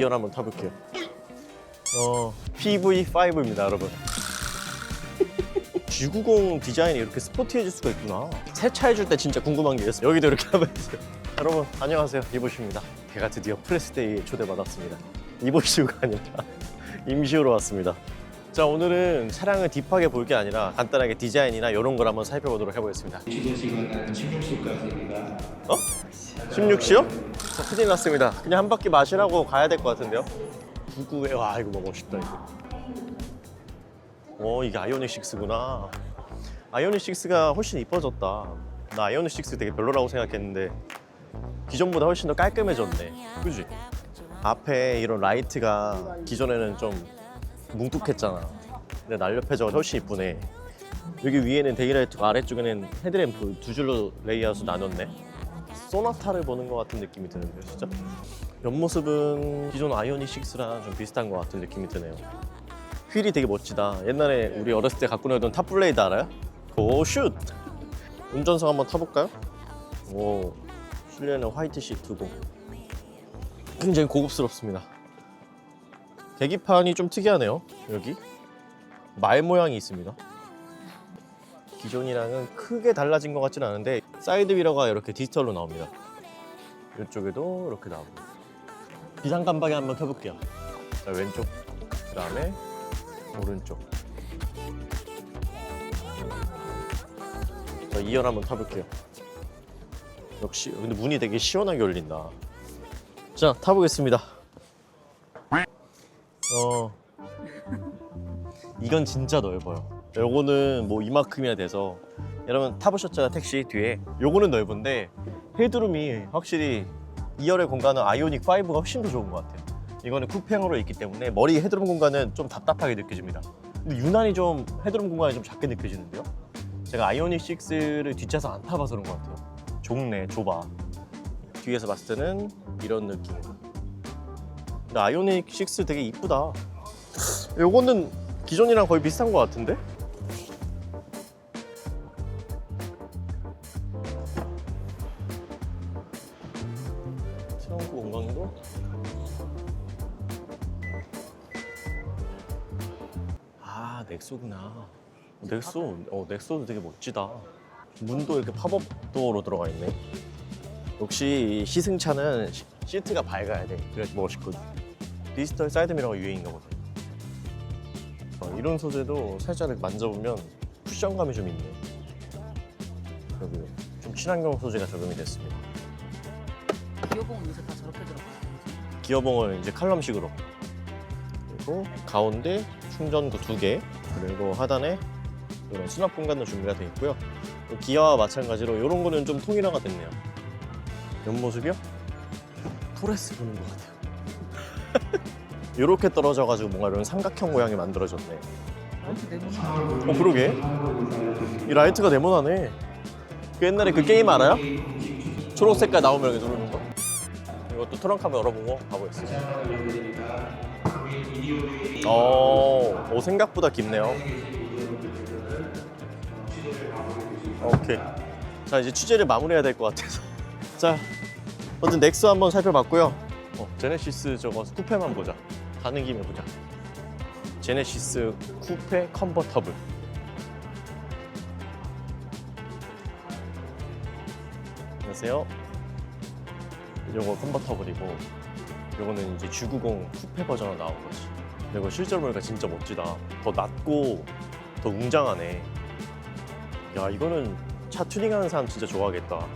2열 한번 타볼게요. 어, PV5입니다, 여러분. G90 디자인이 이렇게 스포티해질 수가 있구나. 세차해줄 때 진짜 궁금한 게 있어요. 여기도 이렇게 하면 있어요. 여러분, 안녕하세요. 이보시입니다. 제가 드디어 프레스데이에 초대받았습니다. 이보시우가 아니라 임시우로 왔습니다. 자, 오늘은 차량을 딥하게 볼 게 아니라 간단하게 디자인이나 이런 걸 한번 살펴보도록 해보겠습니다. 지도 시간은 16시까지입니다. 어? 16시요? 자, 큰일 났습니다. 그냥 한 바퀴 마시라고 가야 될 것 같은데요? 구구에 와 이거 뭐 멋있다 이거. 어 이게 아이오닉 6구나. 아이오닉 6가 훨씬 이뻐졌다. 나 아이오닉 6 되게 별로라고 생각했는데 기존보다 훨씬 더 깔끔해졌네. 그지? 앞에 이런 라이트가 기존에는 좀 뭉툭했잖아. 근데 날렵해져서 훨씬 이쁘네. 여기 위에는 데이라이트고 아래쪽에는 헤드램프 두 줄로 레이아웃을 나눴네. 소나타를 보는 것 같은 느낌이 드는데요, 진짜. 옆모습은 기존 아이오닉 6랑 좀 비슷한 것 같은 느낌이 드네요. 휠이 되게 멋지다. 옛날에 우리 어렸을 때 갖고 놀던 탑블레이드 알아요? 오 슛! 운전석 한번 타볼까요? 오 실내는 화이트 시트고 굉장히 고급스럽습니다. 계기판이 좀 특이하네요. 여기 말 모양이 있습니다. 기존이랑은 크게 달라진 것 같지는 않은데 사이드 미러가 이렇게 디지털로 나옵니다. 이쪽에도 이렇게 나오고 비상 깜빡이 한번 켜볼게요. 자 왼쪽 그 다음에 오른쪽. 자 2열 한번 타볼게요. 역시 근데 문이 되게 시원하게 열린다. 자 타보겠습니다. 어 이건 진짜 넓어요. 요거는 뭐 이만큼이나 돼서 여러분 타보셨잖아요 택시 뒤에. 요거는 넓은데 헤드룸이 확실히 2열의 공간은 아이오닉 5가 훨씬 더 좋은 것 같아요. 이거는 쿠페형으로 있기 때문에 머리 헤드룸 공간은 좀 답답하게 느껴집니다. 근데 유난히 좀 헤드룸 공간이 좀 작게 느껴지는데요? 제가 아이오닉 6를 뒷좌석 안 타봐서 그런 것 같아요. 좁네 좁아. 뒤에서 봤을 때는 이런 느낌으로 근데 아이오닉 6 되게 이쁘다. 요거는 기존이랑 거의 비슷한 것 같은데? 넥소구나. 넥소 어 넥소도 되게 멋지다. 문도 이렇게 팝업 도어로 들어가 있네. 역시 이 시승차는 시, 시트가 밝아야 돼. 그래야 멋있거든 디지털 사이드 미러가 유행인 거거든 어, 이런 소재도 살짝 이렇게 만져보면 쿠션감이 좀 있네. 여기 좀 친환경 소재가 적용이 됐습니다. 기어봉은 요새 다 저렇게 들어가요. 기어봉을 이제 칼럼식으로. 그리고 가운데 충전구 두 개 그리고 하단에 이런 수납 공간도 준비가 되어 있고요. 기아와 마찬가지로 이런 거는 좀 통일화가 됐네요. 옆모습이요? 포레스 보는 것 같아요. 이렇게 떨어져가지고 뭔가 이런 삼각형 모양이 만들어졌네. 어 그러게. 이 라이트가 네모나네. 그 옛날에 그 게임 알아요? 초록 색깔 나오면 이렇게 누르는 거. 이것도 트렁크 한번 열어보고 가보겠습니다 어, 오 생각보다 깊네요. 오케이. 자 이제 취재를 마무리해야 될 것 같아서. 자 먼저 넥스 한번 살펴봤고요. 어, 제네시스 저거 쿠페만 보자. 가는 김에 보자. 제네시스 쿠페 컨버터블. 안녕하세요. 요거 컨버터블이고 요거는 이제 G90 쿠페 버전으로 나온 거지 근데 이거 실제로 보니까 진짜 멋지다 더 낮고 더 웅장하네 야 이거는 차 튜닝하는 사람 진짜 좋아하겠다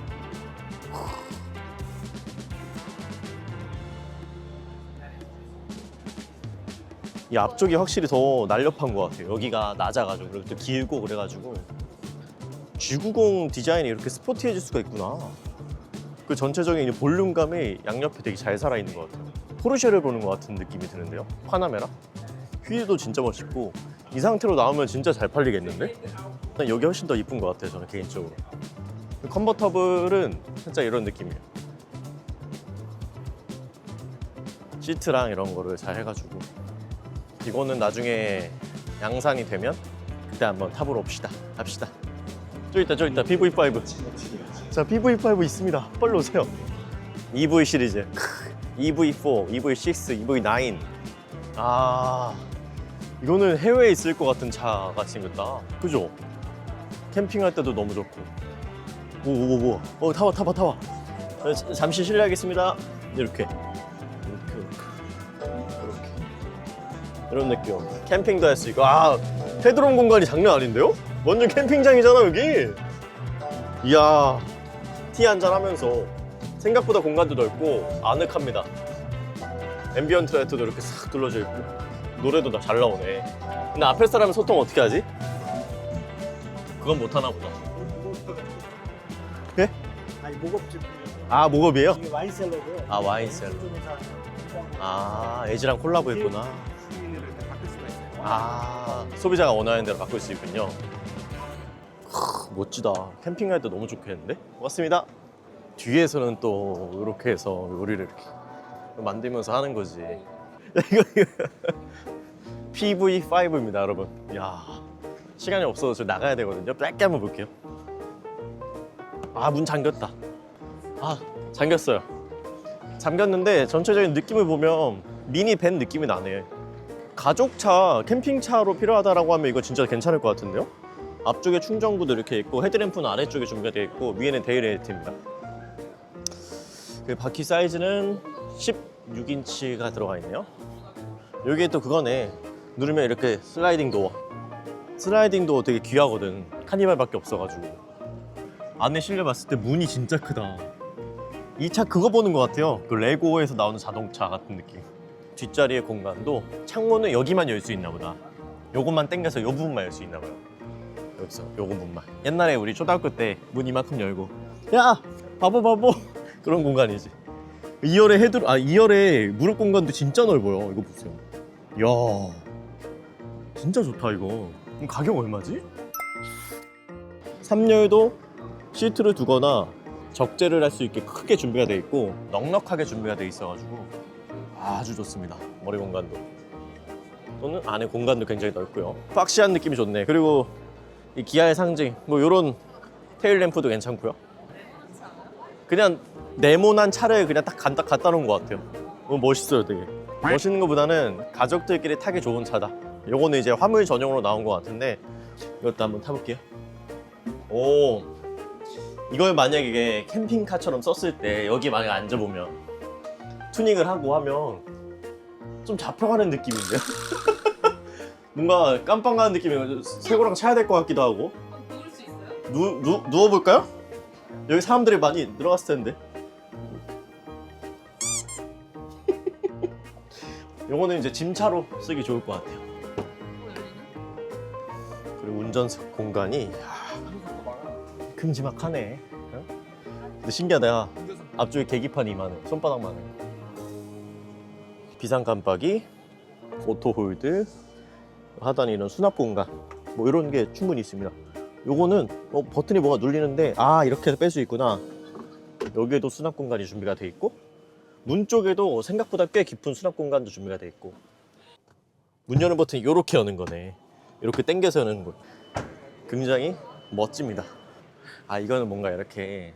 이 앞쪽이 확실히 더 날렵한 것 같아요. 여기가 낮아가지고 그리고 또 길고 그래가지고 G90 디자인이 이렇게 스포티해질 수가 있구나. 그 전체적인 이 볼륨감이 양옆에 되게 잘 살아있는 것 같아요. 포르쉐를 보는 것 같은 느낌이 드는데요. 파나메라? 휠도 진짜 멋있고 이 상태로 나오면 진짜 잘 팔리겠는데? 난 여기 훨씬 더 이쁜 것 같아요. 저는 개인적으로. 컨버터블은 살짝 이런 느낌이에요. 시트랑 이런 거를 잘 해가지고 이거는 나중에 양산이 되면 그때 한번 타보러 옵시다. 갑시다. 저 있다, 저 있다. PV5. 자, PV5 있습니다. 빨리 오세요. EV 시리즈. 크, EV4, EV6, EV9. 아, 이거는 해외에 있을 것 같은 차 같이 생겼다. 그죠? 캠핑할 때도 너무 좋고. 오, 오, 오, 오. 어, 타봐, 타봐, 타봐. 잠시 실례하겠습니다. 이렇게. 이렇게, 이렇게. 이렇게. 이런 느낌. 캠핑도 할 수 있고. 아, 헤드룸 공간이 장난 아닌데요? 완전 캠핑장이잖아, 여기. 이야, 티 한잔 하면서 생각보다 공간도 넓고 아늑합니다. 앰비언트 라이트도 이렇게 싹 둘러져 있고 노래도 다 잘 나오네. 근데 앞에 사람은 소통 어떻게 하지? 그건 못 하나 보다. 예? 아니 목업집 아 목업이에요? 이게 와인셀러고 아 와인셀러. 아 콜라보 했구나. 바꿀 수가 있어요. 아 소비자가 원하는 대로 바꿀 수 있군요. 크, 멋지다. 캠핑할 때 너무 좋겠는데? 고맙습니다. 뒤에서는 또 이렇게 해서 요리를 이렇게 만들면서 하는 거지. 이거 이거 PV5입니다, 여러분. 야 시간이 없어서 저 나가야 되거든요. 짧게 한번 볼게요. 아 문 잠겼다. 아 잠겼어요. 잠겼는데 전체적인 느낌을 보면 미니 밴 느낌이 나네. 가족차, 캠핑차로 필요하다라고 하면 이거 진짜 괜찮을 것 같은데요? 앞쪽에 충전구도 이렇게 있고 헤드램프는 아래쪽에 준비가 되어 있고 위에는 데일레이트입니다. 그 바퀴 사이즈는 16인치가 들어가 있네요. 여기에 또 그거네. 누르면 이렇게 슬라이딩 도어. 슬라이딩 도어 되게 귀하거든. 카니발밖에 없어가지고. 안에 실려봤을 때 문이 진짜 크다. 이 차 그거 보는 것 같아요. 그 레고에서 나오는 자동차 같은 느낌. 뒷자리의 공간도 창문은 여기만 열 수 있나 보다. 요것만 당겨서 요 부분만 열 수 있나 봐요. 여기서 요 부분만. 옛날에 우리 초등학교 때 문 이만큼 열고 야 바보 바보 그런 공간이지. 2열에 헤드 아 2열에 무릎 공간도 진짜 넓어요. 이거 보세요. 야 진짜 좋다 이거. 그럼 가격 얼마지? 3열도 시트를 두거나 적재를 할 수 있게 크게 준비가 돼 있고 넉넉하게 준비가 돼 있어가지고 아주 좋습니다. 머리 공간도. 또는 안에 공간도 굉장히 넓고요. 박시한 느낌이 좋네. 그리고 이 기아의 상징, 뭐 이런 테일 램프도 괜찮고요. 그냥 네모난 차를 그냥 딱 간딱 갖다 놓은 것 같아요. 너무 멋있어요, 되게. 멋있는 것보다는 가족들끼리 타기 좋은 차다. 요거는 이제 화물 전용으로 나온 것 같은데 이것도 한번 타볼게요. 오, 이걸 만약에 이게 캠핑카처럼 썼을 때 여기 만약에 앉아보면 투닝을 하고 하면 좀 잡혀가는 느낌인데요? 뭔가 깜빵 가는 느낌이 새고랑 차야 될 것 같기도 하고 누울 수 있어요? 누, 누, 누워볼까요? 여기 사람들이 많이 들어갔을 텐데 요거는 이제 짐차로 쓰기 좋을 것 같아요. 그리고 운전석 공간이 이야, 큼지막하네. 어? 근데 신기하다. 앞쪽에 계기판이 이만해. 손바닥만 해. 비상 깜빡이 오토 홀드 하단에 이런 수납 공간. 뭐 이런 게 충분히 있습니다. 요거는 어, 버튼이 뭐가 눌리는데 아 이렇게 해서 뺄 수 있구나. 여기에도 수납 공간이 준비가 돼 있고 문 쪽에도 생각보다 꽤 깊은 수납 공간도 준비가 돼 있고. 문 여는 버튼이 이렇게 여는 거네. 이렇게 당겨서 여는 거. 굉장히 멋집니다. 아 이거는 뭔가 이렇게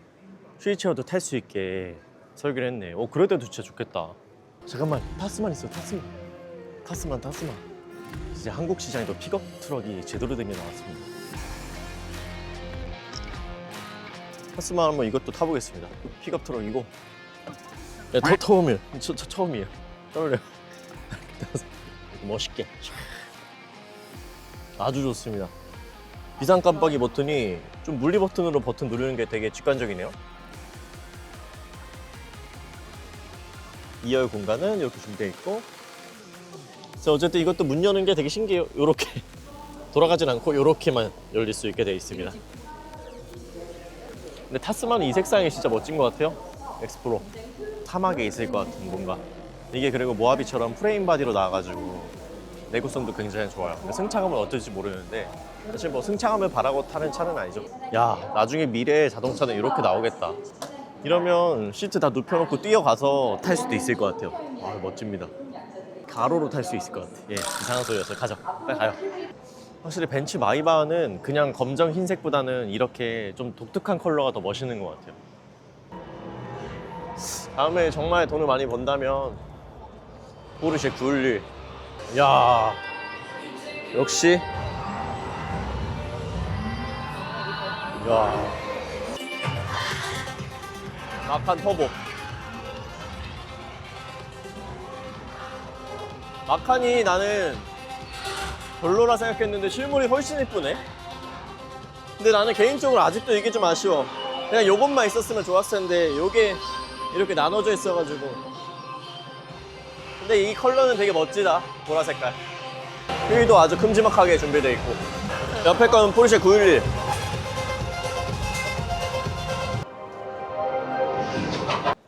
휠체어도 탈 수 있게 설계를 했네. 오 그럴 때도 진짜 좋겠다. 잠깐만 타스만 있어 타스만. 타스만 타스만. 이제 한국 시장에도 픽업 트럭이 제대로 된 게 나왔습니다. 타스만 한번 이것도 타보겠습니다. 픽업 트럭이고 네, 터, 처음이에요. 저, 저, 처음이에요. 떨려요 멋있게. 아주 좋습니다. 비상 깜빡이 버튼이 좀 물리 버튼으로 버튼 누르는 게 되게 직관적이네요. 2열 공간은 이렇게 준비되어 있고. 그래서 어쨌든 이것도 문 여는 게 되게 신기해요. 이렇게. 돌아가진 않고 이렇게만 열릴 수 있게 되어 있습니다. 근데 타스만은 이 색상이 진짜 멋진 것 같아요. 엑스프로 사막에 있을 것 같은 뭔가. 이게 그리고 모하비처럼 프레임 바디로 나와가지고 내구성도 굉장히 좋아요. 근데 승차감은 어떨지 모르는데 사실 뭐 승차감을 바라고 타는 차는 아니죠. 야 나중에 미래의 자동차는 이렇게 나오겠다. 이러면 시트 다 눕혀놓고 뛰어가서 탈 수도 있을 것 같아요. 아 멋집니다. 가로로 탈 수 있을 것 같아. 예 이상한 소리였어요. 가죠 빨리 가요. 확실히 벤츠 마이바흐는 그냥 검정 흰색보다는 이렇게 좀 독특한 컬러가 더 멋있는 것 같아요 다음에 정말 돈을 많이 번다면 포르쉐 911. 야 역시. 야. 마칸 터보. 마칸이 나는 별로라 생각했는데 실물이 훨씬 이쁘네. 근데 나는 개인적으로 아직도 이게 좀 아쉬워. 그냥 요것만 있었으면 좋았을 텐데 요게 이렇게 나눠져 있어가지고. 근데 이 컬러는 되게 멋지다. 보라 색깔. 휠도 아주 큼지막하게 준비되어 있고. 옆에 거는 포르쉐 911.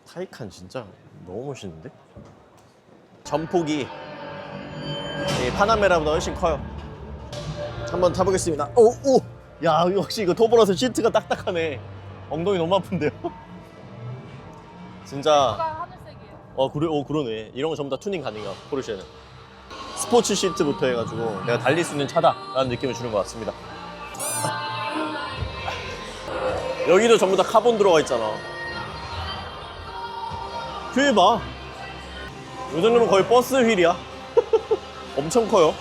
타이칸 진짜 너무 멋있는데? 전폭이 이 파나메라보다 훨씬 커요. 한번 타보겠습니다. 오, 오! 야, 역시 이거 토보라서 시트가 딱딱하네. 엉덩이 너무 아픈데요? 진짜, 하늘색이에요. 어, 그래, 어, 그러네. 이런 거 전부 다 투닝 가능해요, 포르쉐는. 스포츠 시트부터 해가지고 내가 달릴 수 있는 차다라는 느낌을 주는 것 같습니다. 여기도 전부 다 카본 들어가 있잖아. 휠 봐. 이 정도면 거의 버스 휠이야. 엄청 커요.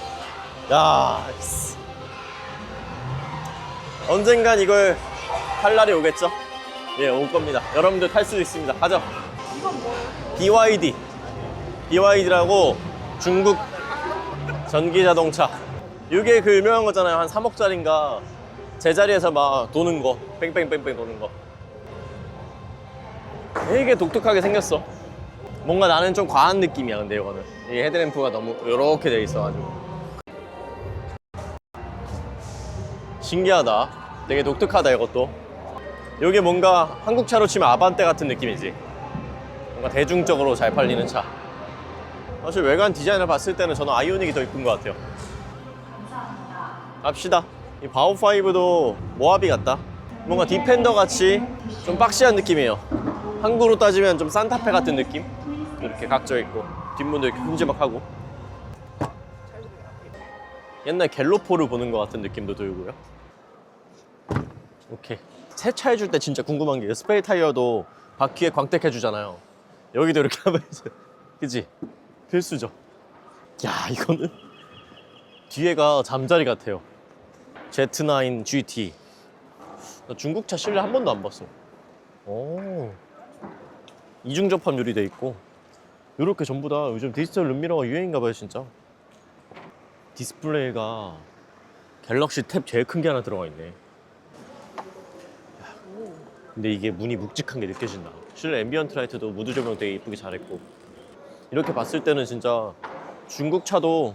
야, 씨. 언젠간 이걸 탈 날이 오겠죠? 예, 올 겁니다. 여러분들 탈 수 있습니다. 가죠. BYD. BYD라고 중국 전기 자동차. 이게 그 유명한 거잖아요. 한 3억짜리인가. 제자리에서 막 도는 거. 뺑뺑뺑뺑 도는 거. 되게 독특하게 생겼어. 뭔가 나는 좀 과한 느낌이야, 근데 이거는. 이 헤드램프가 너무 이렇게 돼 있어가지고. 신기하다. 되게 독특하다, 이것도. 이게 뭔가 한국 차로 치면 아반떼 같은 느낌이지. 뭔가 대중적으로 잘 팔리는 차. 사실 외관 디자인을 봤을 때는 저는 아이오닉이 더 이쁜 것 같아요. 갑시다. 이 바오5도 모하비 같다. 뭔가 디펜더 같이 좀 박시한 느낌이에요. 한국으로 따지면 좀 산타페 같은 느낌? 이렇게 각져 있고 뒷문도 이렇게 큼지막하고 옛날 갤로포를 보는 것 같은 느낌도 들고요. 오케이. 세차 해 줄 때 진짜 궁금한 게 스페이 타이어도 바퀴에 광택 해 주잖아요. 여기도 이렇게 하면 이제 그지? 필수죠. 야 이거는 뒤에가 잠자리 같아요. Z9 GT. 나 중국차 실내 한 번도 안 봤어. 오. 이중 접합 유리돼 있고 이렇게 전부 다 요즘 디지털 룸미러가 유행인가 봐요 진짜. 디스플레이가 갤럭시 탭 제일 큰 게 하나 들어가 있네. 야, 근데 이게 문이 묵직한 게 느껴진다. 실내 앰비언트 라이트도 무드 조명 되게 이쁘게 잘했고 이렇게 봤을 때는 진짜 중국 차도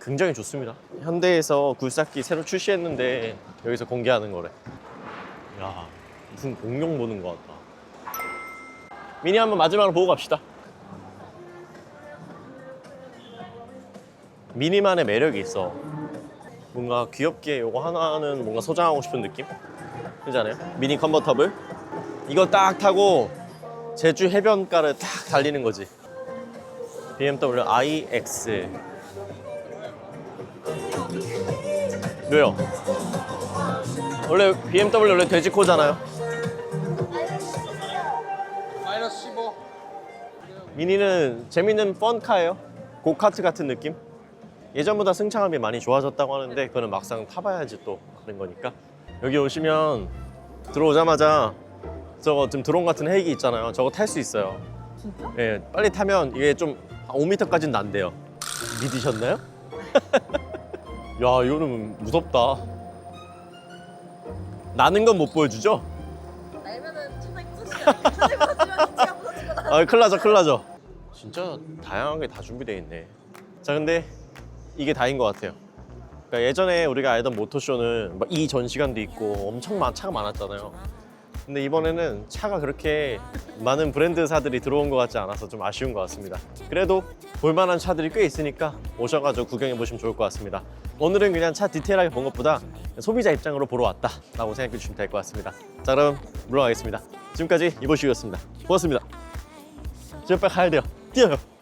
굉장히 좋습니다. 현대에서 굴삭기 새로 출시했는데 여기서 공개하는 거래. 야 무슨 공룡 보는 것 같다. 미니 한번 마지막으로 보고 갑시다. 미니만의 매력이 있어. 뭔가 귀엽게 요거 하나는 뭔가 소장하고 싶은 느낌? 그잖아요. 미니 컨버터블. 이거 딱 타고 제주 해변가를 딱 달리는 거지. BMW iX. 왜요? 원래 BMW 원래 돼지 코잖아요. 마이너스 15. 미니는 재밌는 펀카예요. 고카트 같은 느낌? 예전보다 승차감이 많이 좋아졌다고 하는데 그거는 막상 타봐야지 또 그런 거니까 여기 오시면 들어오자마자 저거 좀 드론 같은 헬기 있잖아요. 저거 탈 수 있어요. 진짜? 예, 빨리 타면 이게 좀 5m까지는 난대요. 믿으셨나요? 야, 이거는 무섭다. 나는 건 못 보여주죠? 날면은 천장이 부서지지 않겠지? 부서지면 기체가 부서지거나 아, 큰일 나죠, 큰일 나죠. 진짜 다양하게 다 준비되어 있네. 자, 근데 이게 다인 것 같아요. 그러니까 예전에 우리가 알던 모토쇼는 막 이 전시관도 있고 엄청 많, 차가 많았잖아요. 근데 이번에는 차가 그렇게 많은 브랜드사들이 들어온 것 같지 않아서 좀 아쉬운 것 같습니다. 그래도 볼만한 차들이 꽤 있으니까 오셔가지고 구경해 보시면 좋을 것 같습니다. 오늘은 그냥 차 디테일하게 본 것보다 소비자 입장으로 보러 왔다라고 생각해 주시면 될 것 같습니다. 자, 그럼 물러가겠습니다. 지금까지 이보시였습니다. 고맙습니다. 집에 빨리 가야 돼요. 뛰어요.